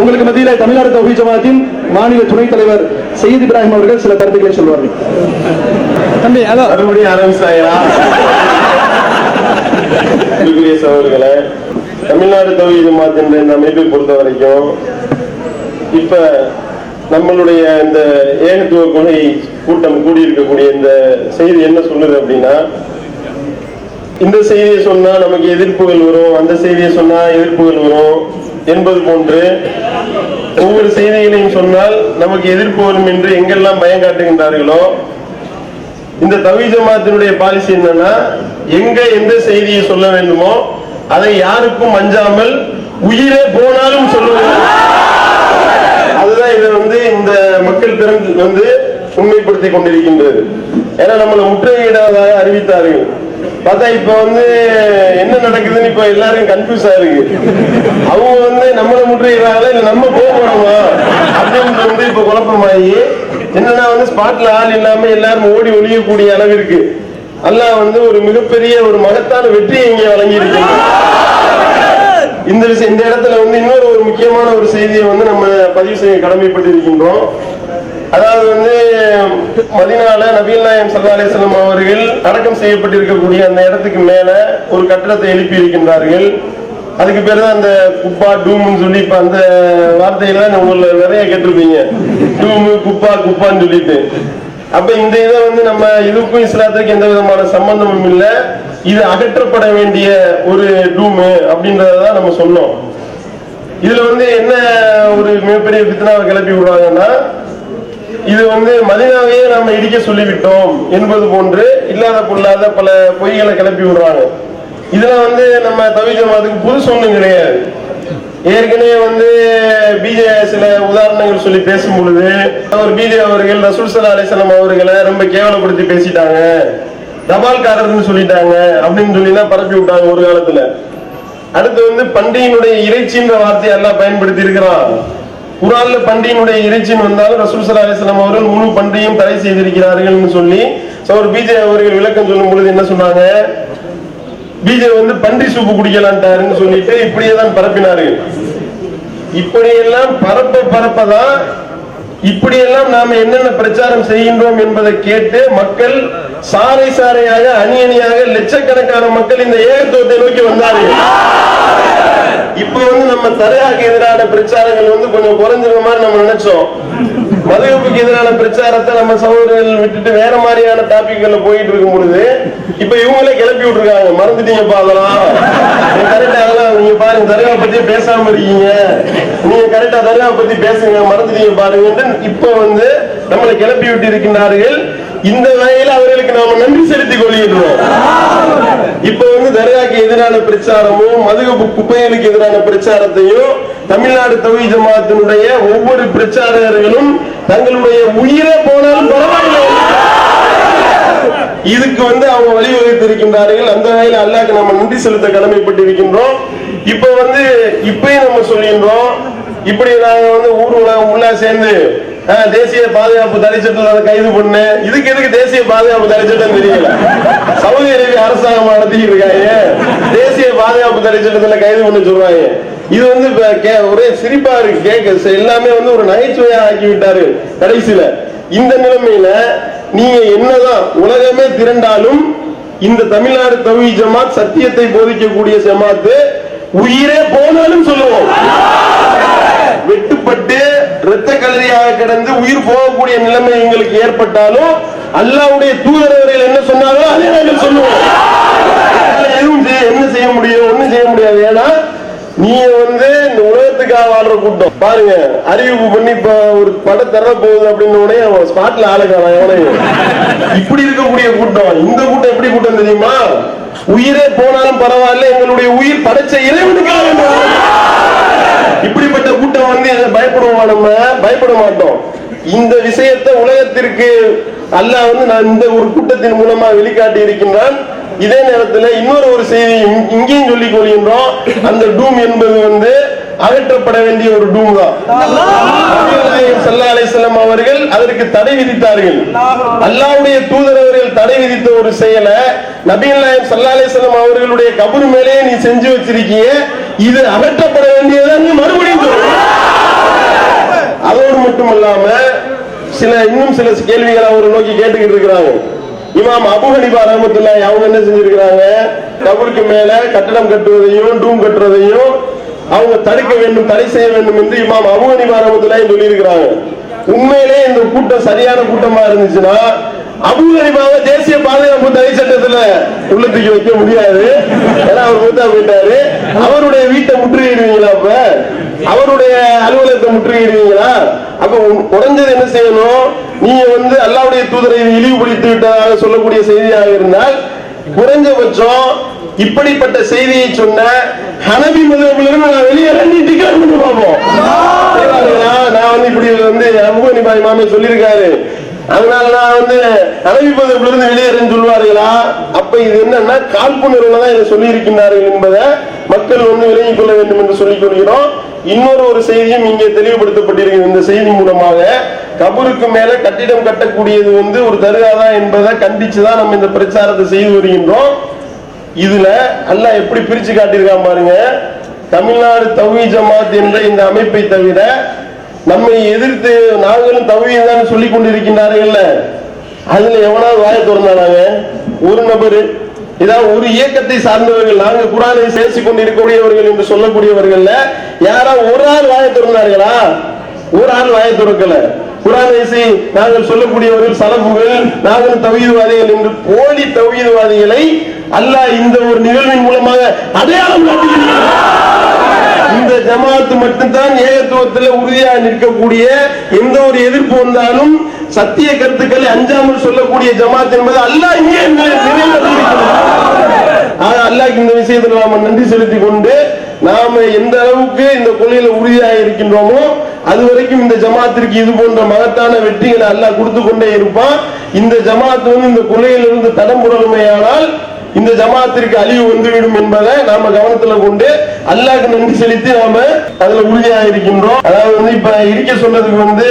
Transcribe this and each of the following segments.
உங்களுக்கு மத்தியில தமிழ்நாடு தௌஹி ஜமாத்தின் மாநில துணைத் தலைவர் சையத் இப்ராஹிம் அவர்கள் சில கருத்துக்களை சொல்வார்கள். தம்பி ஹலோ. மறுபடியும் ஆரம்பிச்சாயா சகோதரர்களே தமிழ்நாடு தௌஹீத் ஜமாத் என்ற இந்த அமைப்பை பொறுத்த வரைக்கும் இப்ப நம்மளுடைய இந்த ஏகத்துவ கொலை கூட்டம் கூடியிருக்கக்கூடிய இந்த செய்தி என்ன சொல்லுது அப்படின்னா இந்த செய்தியை சொன்னா நமக்கு எதிர்ப்புகள் வரும் அந்த செய்தியை சொன்னா எதிர்ப்புகள் வரும். என்பது போன்று ஒவ்வொரு செய்திகளையும் சொன்னால் நமக்கு எதிர்ப்பு வரும் என்று எங்கெல்லாம் பயம் காட்டுகின்றார்களோ இந்த தவி ஜமாத்தினுடைய பாலிசி என்னன்னா எங்க எந்த செய்தியை சொல்ல வேண்டுமோ அதை யாருக்கும் அஞ்சாமல் உயிரே போனாலும் சொல்லுவோம் அதுதான் இதை வந்து இந்த மக்கள் திறந்து வந்து உண்மைப்படுத்தி கொண்டிருக்கின்றது. ஏன்னா நம்மளை முற்றுகையிடாத அறிவித்தார்கள். பார்த்தா இப்ப வந்து என்ன இப்ப எல்லாரும் கன்ஃபியூஸ் ஆயிருக்கு அவங்க வந்து நம்மளை முற்றுகிறாங்களா இல்ல நம்ம போக போறோமா அப்படின்னு வந்து இப்ப குழப்பமாகி என்னன்னா வந்து ஸ்பாட்ல ஆள் இல்லாம எல்லாரும் ஓடி ஒழியக்கூடிய அளவிற்கு அல்லாஹ் வந்து ஒரு மிகப்பெரிய ஒரு மகத்தான வெற்றியை இங்கே வழங்கி இந்த விஷயம் இந்த இடத்துல வந்து இன்னொரு ஒரு முக்கியமான ஒரு செய்தியை வந்து நம்ம பதிவு செய்ய கடமைப்பட்டு இருக்கின்றோம் அதாவது வந்து மதினால நபீல் நாயம் சல்லா அலிஸ்லாம் அவர்கள் அடக்கம் செய்யப்பட்டிருக்கக்கூடிய அந்த இடத்துக்கு மேல ஒரு கட்டடத்தை எழுப்பி இருக்கின்றார்கள். அதுக்கு பேர் தான் அந்த குப்பா டூம்னு சொல்லி இப்ப அந்த வார்த்தையெல்லாம் உங்களை நிறைய கேட்டிருப்பீங்க. டூமு குப்பா குப்பான்னு சொல்லிட்டு. அப்ப இந்த இதை வந்து நம்ம இதுக்கும் இஸ்லாத்துக்கும் எந்த விதமான சம்பந்தமும் இல்லை. இது அகற்றப்பட வேண்டிய ஒரு டூமு அப்படின்றதான் நம்ம சொன்னோம். இதுல வந்து என்ன ஒரு மிகப்பெரிய பித்தனாவை கிளப்பி விடுறாங்கன்னா இது வந்து மதினாவையே நாம இடிக்க சொல்லிவிட்டோம் என்பது போன்று இல்லாத பொல்லாத பல பொய்களை கிளப்பி விடுறாங்க. இதெல்லாம் வந்து நம்ம தவிஜமாத்துக்கு புதுசு ஒன்றும் கிடையாது. ஏற்கனவே வந்து பிஜே சில உதாரணங்கள் சொல்லி பேசும் பொழுது அவர் பிஜே அவர்கள் ரசூல் சல்லா அலிசல்லாம் அவர்களை ரொம்ப கேவலப்படுத்தி பேசிட்டாங்க. தபால்காரர்னு சொல்லிட்டாங்க அப்படின்னு சொல்லி தான் பரப்பி விட்டாங்க ஒரு காலத்துல. அடுத்து வந்து பண்டிகையினுடைய இறைச்சின்ற வார்த்தையை எல்லாம் பயன்படுத்தி இருக்கிறான். குரான்ல பன்றியினுடைய இறைச்சின்னு வந்தாலும் ரசூல் சல்லா அலிஸ்லாம் அவர்கள் முழு பன்றியும் தடை செய்திருக்கிறார்கள் சொல்லி அவர் பிஜே அவர்கள் விளக்கம் சொல்லும் பொழுது என்ன சொன்னாங்க? பிஜே வந்து பன்றி சூப்பு குடிக்கலான்ட்டாருன்னு சொல்லிட்டு இப்படியே தான் பரப்பினார்கள். இப்படியெல்லாம் பரப்ப பரப்பதான் இப்படியெல்லாம் நாம என்னென்ன பிரச்சாரம் செய்கின்றோம் என்பதை கேட்டு மக்கள் சாறை சாறையாக அணி அணியாக லட்சக்கணக்கான மக்கள் இந்த ஏகத்துவத்தை நோக்கி வந்தார்கள். இப்ப வந்து நம்ம தரையாக்கு எதிரான பிரச்சாரங்கள் வந்து கொஞ்சம் குறைஞ்சிருக்க மாதிரி நம்ம நினைச்சோம். மதுகப்புக்கு எதிரான பிரச்சாரத்தை நம்ம சகோதரர்கள் விட்டுட்டு வேற மாதிரியான டாபிக்ல போயிட்டு இருக்கும் பொழுது இப்ப இவங்களே கிளப்பி விட்டுருக்காங்க. மறந்துட்டீங்க பாக்கலாம் கரெக்டா அதெல்லாம் நீங்க பாருங்க தர்கா பத்தி பேசாம இருக்கீங்க. நீங்க கரெக்டா தர்கா பத்தி பேசுங்க மறந்துட்டீங்க பாருங்க இப்ப வந்து நம்மளை கிளப்பி விட்டு இருக்கின்றார்கள். இந்த வகையில் அவர்களுக்கு நாம நன்றி செலுத்திக் கொள்கின்றோம். இப்ப வந்து எதிரான பிரச்சாரமும் மதுகப்பு குப்பைகளுக்கு எதிரான பிரச்சாரத்தையும் தமிழ்நாடு தவி ஜமாத்தினுடைய ஒவ்வொரு பிரச்சாரகர்களும் தங்களுடைய உயிரை போனாலும் பரவாயில்லை. இதுக்கு வந்து அவங்க வழிவகுத்து இருக்கின்றார்கள் அந்த வகையில் அல்லாக்கு நம்ம நன்றி செலுத்த கடமைப்பட்டு இருக்கின்றோம் இப்ப வந்து இப்பயும் நம்ம சொல்கின்றோம் இப்படி நாங்க வந்து ஊர் உலகம் உள்ள சேர்ந்து ஆஹ், தேசிய பாதுகாப்பு தடை கைது பண்ணு. இதுக்கு எதுக்கு தேசிய பாதுகாப்பு தடை தெரியல? சவுதி அரேபிய அரசாங்கம் நடத்திட்டு இருக்காங்க. தேசிய பாதுகாப்பு தடை கைது பண்ண சொல்றாங்க. இது வந்து கே- ஒரே சிரிப்பா இருக்கு கேட்க எல்லாமே வந்து ஒரு நகைச்சுவையா ஆக்கி விட்டாரு கடைசியில. இந்த நிலைமையில நீங்க என்னதான் உலகமே திரண்டாலும் இந்த தமிழ்நாடு தவி ஜமாத் சத்தியத்தை போதிக்கக்கூடிய ஜமாத்து உயிரே போனாலும் சொல்லுவோம். வெட்டுப்பட்டு இரத்த கல்லறியாக கிடந்து உயிர் போகக்கூடிய நிலைமை எங்களுக்கு ஏற்பட்டாலும் அல்லாவுடைய தூதரவர்கள் என்ன சொன்னாரோ அதே நாங்கள் சொல்லுவோம். எதுவும் என்ன செய்ய முடியும் ஒண்ணும் செய்ய முடியாது. ஏன்னா நீங்க வந்து இந்த உலகத்துக்காக வாழ்ற கூட்டம். பாருங்க அறிவிப்பு பண்ணி இப்ப ஒரு படம் தர போகுது அப்படின்னு உடனே அவன் ஸ்பாட்ல ஆளுக்கான எவனையும் இப்படி இருக்கக்கூடிய கூட்டம். இந்த கூட்டம் எப்படி கூட்டம் தெரியுமா? உயிரே போனாலும் பரவாயில்ல எங்களுடைய உயிர் படைச்ச இறைவனுக்காக இப்படிப்பட்ட கூட்டம் வந்து எதை பயப்படுவோமா நம்ம? பயப்பட மாட்டோம். இந்த விஷயத்தை உலகத்திற்கு அல்லாஹ் வந்து நான் இந்த ஒரு கூட்டத்தின் மூலமா வெளிக்காட்டி இருக்கின்றான். இதே நேரத்தில் இன்னொரு ஒரு செய்தி இங்கேயும் சொல்லிக் கொள்கின்றோம். அந்த டூம் என்பது வந்து அகற்றப்பட வேண்டிய ஒரு டூம் தான். சல்லா நாயகம் ஸல்லல்லாஹு அவர்கள் அதற்கு தடை விதித்தார்கள். அல்லாவுடைய தூதர் அவர்கள் தடை விதித்த ஒரு செயலை நபிகள் நாயம் சல்லா அலைஹி வஸல்லம் அவர்களுடைய கபர் மேலேயே நீ செஞ்சு வச்சிருக்கிய. இது அகற்றப்பட வேண்டியதான் மறுபடியும் மட்டுமல்லாம சில இன்னும் சில கேள்விகளை அவர் நோக்கி கேட்டுக்கிட்டு இருக்கிறாங்க. இமாம் அபு ஹனிபா அவங்க என்ன செஞ்சிருக்கிறாங்க? கபருக்கு மேல கட்டடம் கட்டுவதையும் டூம் கட்டுறதையும் அவங்க தடுக்க வேண்டும் தடை செய்ய வேண்டும் என்று இமாம் அபு ஹனிபா சொல்லி இருக்கிறாங்க உண்மையிலே இந்த கூட்டம் சரியான கூட்டமா இருந்துச்சுன்னா அபு ஹனிபாவை தேசிய பாதுகாப்பு தடை சட்டத்துல உள்ள தூக்கி வைக்க முடியாது. ஏன்னா அவர் மூத்தா போயிட்டாரு. அவருடைய வீட்டை முற்றுகையிடுவீங்களா அப்ப? அவருடைய அலுவலகத்தை முற்றுகையிடுவீங்களா? அப்ப உ- குறைஞ்சது என்ன செய்யணும்? நீங்க வந்து அல்லாவுடைய தூதரை இழிவுபடுத்தி விட்டதாக சொல்லக்கூடிய செய்தியாக இருந்தால் குறைஞ்சபட்சம் இப்படிப்பட்ட செய்தியை சொன்ன ஹனபி முதலிருந்து நான் வெளியேற நீ டிக்ளேர் பண்ணி பார்ப்போம்? நான் வந்து இப்படி வந்து அபுகனி பாய் மாமே சொல்லியிருக்காரு. அதனால நான் வந்து ஹனபி வெளியேறேன்னு சொல்லுவார்களா? அப்ப இது என்னன்னா காழ்ப்புணர்வுல தான் இதை சொல்லி இருக்கின்றார்கள் என்பதை மக்கள் வந்து விலகிக் கொள்ள வேண்டும் என்று சொல்லிக் கொள்கிறோம். இன்னொரு ஒரு செய்தியும் இங்கே தெளிவுபடுத்தப்பட்டிருக்கிறது. இந்த செய்தி மூலமாக கபருக்கு மேல கட்டிடம் கட்டக்கூடியது வந்து ஒரு தருகாதான் என்பதை கண்டிச்சுதான் நம்ம இந்த பிரச்சாரத்தை செய்து வருகின்றோம். இதுல அல்ல எப்படி பிரிச்சு காட்டியிருக்கான் பாருங்க. தமிழ்நாடு தவி ஜமாத் என்ற இந்த அமைப்பை தவிர நம்மை எதிர்த்து நாங்களும் தௌஹி சொல்லி கொண்டிருக்கின்றார்கள் அதுல எவனாவது வாய திறந்தானாங்க ஒரு நபர். இதான் ஒரு இயக்கத்தை சார்ந்தவர்கள் நாங்க குரானை பேசிக் கொண்டிருக்கக்கூடியவர்கள் என்று சொல்லக்கூடியவர்கள்ல யாரா ஒரு ஆள் வாய திறந்தார்களா? ஒரு ஆள் வாய திறக்கல. குரானேசி நாங்கள் சொல்லக்கூடியவர்கள் சலப்புகள் நாங்கள் தவீதுவாதிகள் என்று போலி தவீதுவாதிகளை அல்லாஹ் இந்த ஒரு நிகழ்வின் மூலமாக அடையாளம் காட்டுகிறார் ஜமாத்து மட்டும்தான் ஏகத்துவத்தில் உறுதியாக நிற்கக்கூடிய எந்த ஒரு எதிர்ப்பு வந்தாலும் சத்திய கருத்துக்களை அஞ்சாமல் சொல்லக்கூடிய ஜமாத் என்பது அல்லாஹ் இங்கே அல்லாஹ் இந்த விஷயத்தில் நாம நன்றி செலுத்திக் கொண்டு நாம எந்த அளவுக்கு இந்த கொள்கையில உறுதியாக இருக்கின்றோமோ அது வரைக்கும் இந்த ஜமாத்திற்கு இது போன்ற மகத்தான வெற்றிகளை அல்லாஹ் கொடுத்து கொண்டே இருப்பான். இந்த ஜமாத் வந்து இந்த கொள்கையிலிருந்து தடம் புரளுமையானால் இந்த ஜமாத்திற்கு அழிவு வந்துவிடும் என்பதை நாம கவனத்துல கொண்டு அல்லாக்கு நன்றி செலுத்தி நாம அதுல உறுதியாக இருக்கின்றோம் அதாவது வந்து இப்ப இடிக்க சொன்னதுக்கு வந்து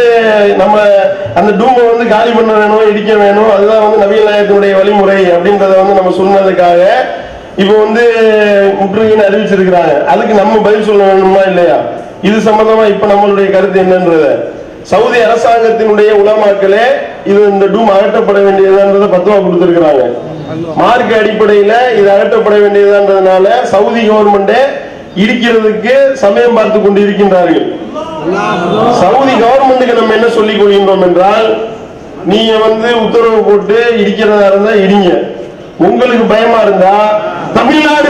நம்ம அந்த டூமை வந்து காலி பண்ண வேணும் இடிக்க வேணும். அதுதான் வந்து நவீன நாயகத்தினுடைய வழிமுறை அப்படின்றத வந்து நம்ம சொன்னதுக்காக இப்ப வந்து முற்றுகைன்னு அறிவிச்சிருக்கிறாங்க. அதுக்கு நம்ம பதில் சொல்ல வேணுமா இல்லையா? இது சம்பந்தமா இப்ப நம்மளுடைய கருத்து என்னன்றத. சவுதி அரசாங்கத்தினுடைய உலமாக்களே இது இந்த டூம் அகற்றப்பட வேண்டியதுன்றத பத்துவா கொடுத்திருக்கிறாங்க. மார்க் அடிப்படையில இது அகற்றப்பட வேண்டியதுன்றதுனால சவுதி கவர்மெண்டே இருக்கிறதுக்கு சமயம் பார்த்து கொண்டு இருக்கின்றார்கள் சவுதி கவர்மெண்ட்டுக்கு நம்ம என்ன சொல்லிக் கொள்கின்றோம் என்றால் நீங்க வந்து உத்தரவு போட்டு இடிக்கிறதா இருந்தா இடிங்க. உங்களுக்கு பயமா இருந்தா தமிழ்நாடு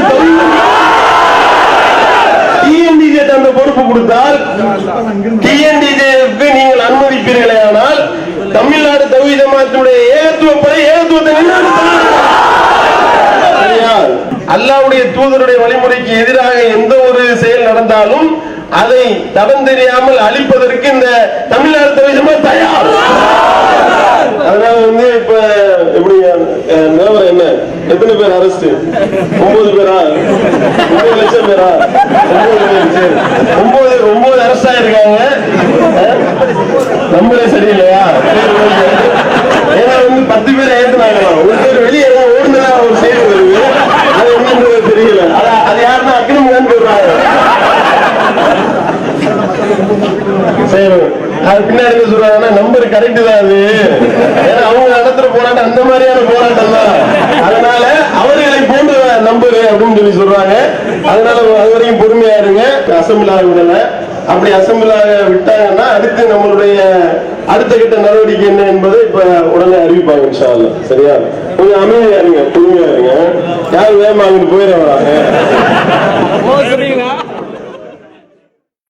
டிஎன்டிஜே அந்த பொறுப்பு கொடுத்தால் டிஎன்டிஜேக்கு நீங்கள் அனுமதிப்பீர்களே ஆனால் தமிழ்நாடு தவி ஜமாத்தினுடைய ஏகத்துவ படை ஏகத்துவத்தை நிலைநிறுத்தலாம். சரியா? அல்லாஹ்வுடைய தூதருடைய வழிமுறைக்கு எதிராக எந்த ஒரு செயல் நடந்தாலும் அதை தடம் தெரியாமல் அழிப்பதற்கு இந்த தமிழ்நாடு தவிசமா தயார். அதனால வந்து இப்ப எப்படி நிலவரம் என்ன? எத்தனை பேர் அரஸ்ட் ஒன்பது பேரா? ஒன்பது லட்சம் பேரா? ஒன்பது ஒன்பது ஒன்பது அரஸ்ட் ஆயிருக்காங்க. நம்மளே சரியில்லையா? வந்து பத்து பேர் ஏத்துனாங்களாம் ஒரு பேர் வெளியே ஓடுனா ஒரு செய்தி வருது. அது என்னன்றது தெரியல. அது அது யாருன்னா அக்னிமுகன் சொல்றாங்க சரி. அது பின்னாடி என்ன சொல்றாங்கன்னா நம்பர் கரெக்ட் தான் அது. ஏன்னா அவங்க நடத்துற போராட்டம் அந்த மாதிரியான போராட்டம் தான். அதனால அவர்களை போன்ற நம்பரு அப்படின்னு சொல்லி சொல்றாங்க. அதனால அது வரைக்கும் பொறுமையா இருங்க. அசம்பிள் விடல அப்படி அசம்பிளாக விட்டாங்கன்னா அடுத்து நம்மளுடைய அடுத்த கட்ட நடவடிக்கை என்ன என்பதை இப்ப உடனே அறிவிப்பாங்க இன்ஷா அல்லாஹ். சரியா கொஞ்சம் அமைதியா இருங்க பொறுமையா இருங்க யாரும் வேகமா அங்கிட்டு போயிட வராங்க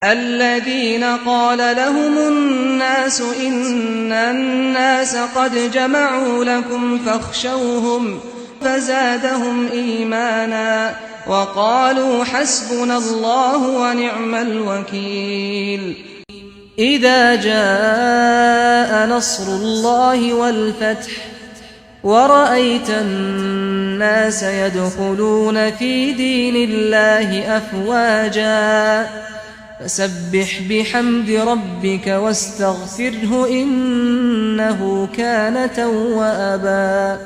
الذين قال لهم الناس إن الناس قد جمعوا لكم فاخشوهم فزادهم إيمانا وقالوا حسبنا الله ونعم الوكيل. إذا جاء نصر الله والفتح ورأيت الناس يدخلون في دين الله أفواجا فسبح بحمد ربك واستغفره إنه كان توابا.